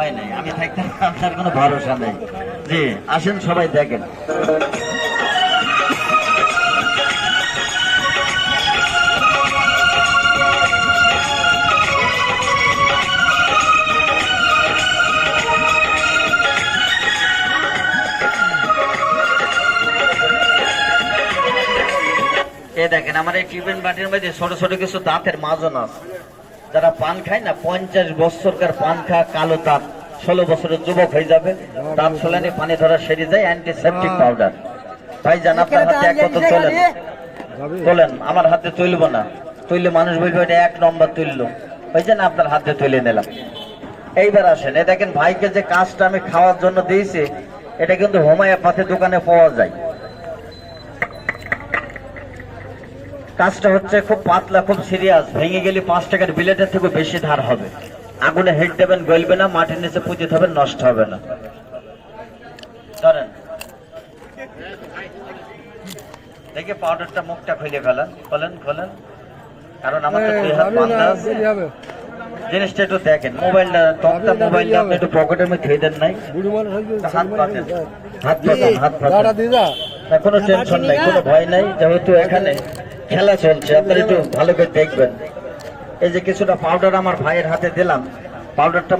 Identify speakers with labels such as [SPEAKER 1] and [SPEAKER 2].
[SPEAKER 1] হয় নাই। আমি থাকতে আপনার কোনো ভরসা নেই। জি, আসেন, সবাই দেখেন। এ দেখেন, আমার এই টিফিন বাটির মধ্যে ছোট ছোট কিছু দাঁতের মাজন আছে। যারা পান খায় না পঞ্চাশ বছরকার পান খা কালো তাপ ষোলো বছরের যুবক হয়ে যাবে। দাঁত সোলানি পানি ধরা সেরে যায় অ্যান্টিসেপটিক পাউডার ভাই জান আপনার হাতে এক কত তোলেন। তোলেন আমার হাতে তুলবো না। তুললে মানুষ বলবে এটা এক নম্বর তুললো। ওই জন্য আপনার হাতে তুলে নিলাম। এইবার আসেন এ দেখেন ভাইকে যে কাজটা আমি খাওয়ার জন্য দিয়েছি এটা কিন্তু হোমিওপ্যাথি দোকানে পাওয়া যায়। কাজটা হচ্ছে খুব পাতলা খুব সিরিয়াস ভেঙে গেলে পাঁচ টাকার বিলেটের থেকে বেশি ধার হবে। আগুনে হেড দেবেন গলবে না মাটির নিচে পুঁতে হবে নষ্ট হবে না। ধরেন। দেখে পাউডারটা মুখটা খুলে ফেলেন। খোলেন খোলেন কারণ আমার তো দুই হাত বান্ধা জিনিসটা একটু দেখেন মোবাইলটা টকটা মোবাইলটা আপনি একটু পকেটের মধ্যে ধুয়ে দেন নাই। হাত পাতেন হাত পাতেন হাত পাতেন। কোনো টেনশন নাই কোনো ভয় নাই যেহেতু এখানে খেলা চলছে, আপনারা একটু ভালো করে দেখবেন। এই যে কিছুটা পাউডার আমার ভাইয়ের হাতে দিলাম পাউডারটা